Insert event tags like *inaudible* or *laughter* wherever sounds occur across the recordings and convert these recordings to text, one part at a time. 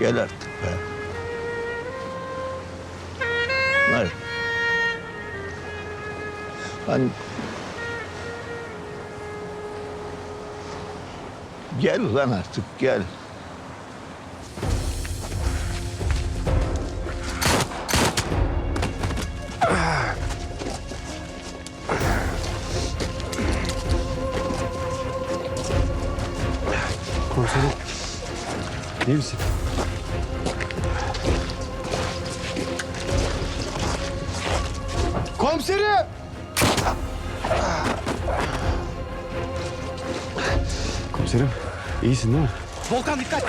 Gel artık be. Hadi. Hani... Gel ulan artık gel. Komiserim. İyi misin? Komiserim! Komiserim. iyisin değil mi? Volkan dikkat!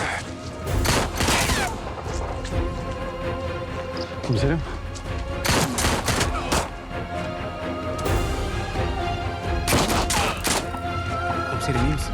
Komiserim. Komiserim iyi misin?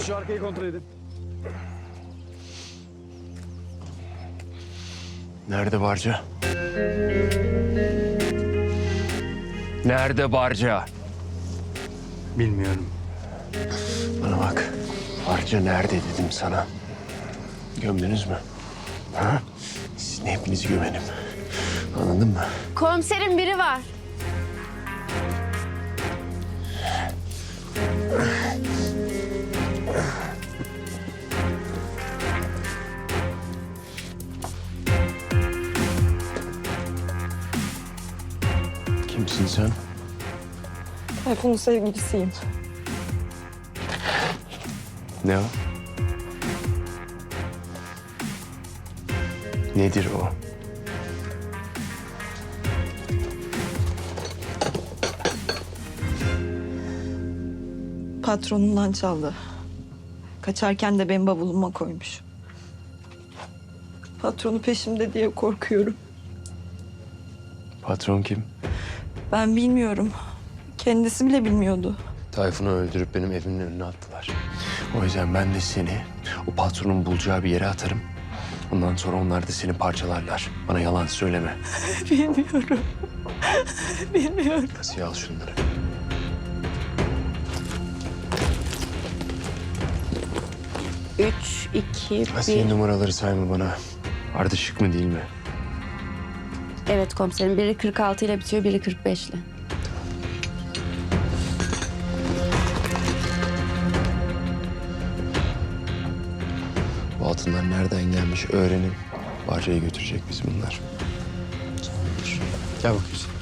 Siz şu arkayı kontrol edin. Nerede Barca? Nerede Barca? Bilmiyorum. Bana bak. Barca nerede dedim sana. Gömdünüz mü? Ha? Sizin hepinizi gömenim. Anladın mı? Komiserin biri var. Sen? Tayfun'un sevgilisiyim. Ne o? Nedir o? Patronundan çaldı. Kaçarken de benim bavuluma koymuş. Patronu peşimde diye korkuyorum. Patron kim? Ben bilmiyorum. Kendisi bile bilmiyordu. Tayfun'u öldürüp benim evimin önüne attılar. O yüzden ben de seni o patronun bulacağı bir yere atarım. Ondan sonra onlar da seni parçalarlar. Bana yalan söyleme. *laughs* Bilmiyorum. bilmiyorum. Asiye al şunları. Üç, iki, Asiye bir. numaraları sayma bana. Ardışık mı değil mi? Evet komiserim. Biri 46 ile bitiyor, biri 45 ile. Bu altınlar nereden gelmiş öğrenin. Barca'ya götürecek bizi bunlar. Gel bakayım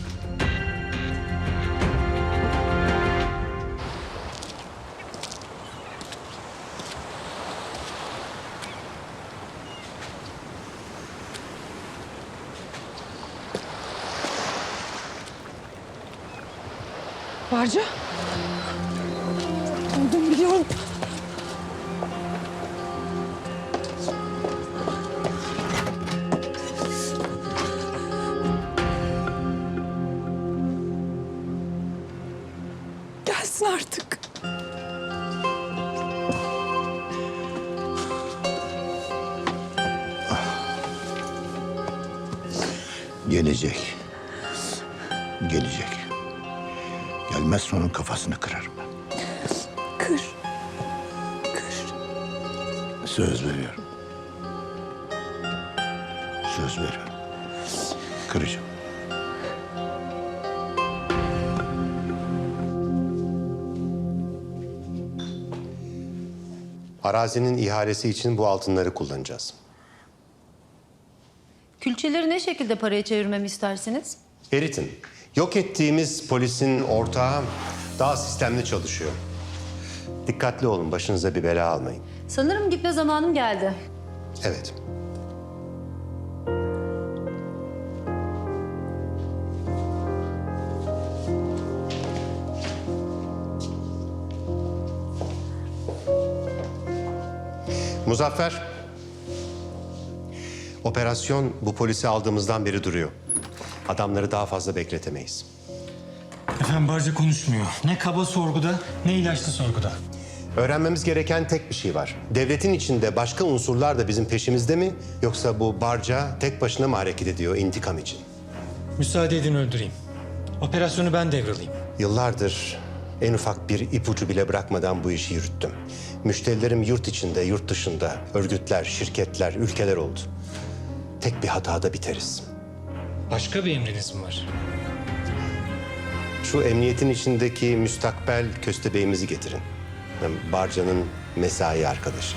Barca. Öldüm biliyorum. Gelsin artık. Gelecek. Gelecek. Gelmezse onun kafasını kırarım ben. Kır. Kır. Söz veriyorum. Söz veriyorum. Kıracağım. Arazinin ihalesi için bu altınları kullanacağız. Külçeleri ne şekilde paraya çevirmemi istersiniz? Eritin. Yok ettiğimiz polisin ortağı daha sistemli çalışıyor. Dikkatli olun, başınıza bir bela almayın. Sanırım gitme zamanım geldi. Evet. Muzaffer, operasyon bu polisi aldığımızdan beri duruyor. Adamları daha fazla bekletemeyiz. Efendim Barca konuşmuyor. Ne kaba sorguda ne ilaçlı sorguda. Öğrenmemiz gereken tek bir şey var. Devletin içinde başka unsurlar da bizim peşimizde mi? Yoksa bu barca tek başına mı hareket ediyor intikam için? Müsaade edin öldüreyim. Operasyonu ben devralayım. Yıllardır en ufak bir ipucu bile bırakmadan bu işi yürüttüm. Müşterilerim yurt içinde, yurt dışında, örgütler, şirketler, ülkeler oldu. Tek bir hatada biteriz. Başka bir emriniz mi var? Şu emniyetin içindeki müstakbel köstebeğimizi getirin. Yani Barca'nın mesai arkadaşı.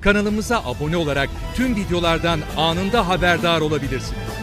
Kanalımıza abone olarak tüm videolardan anında haberdar olabilirsiniz.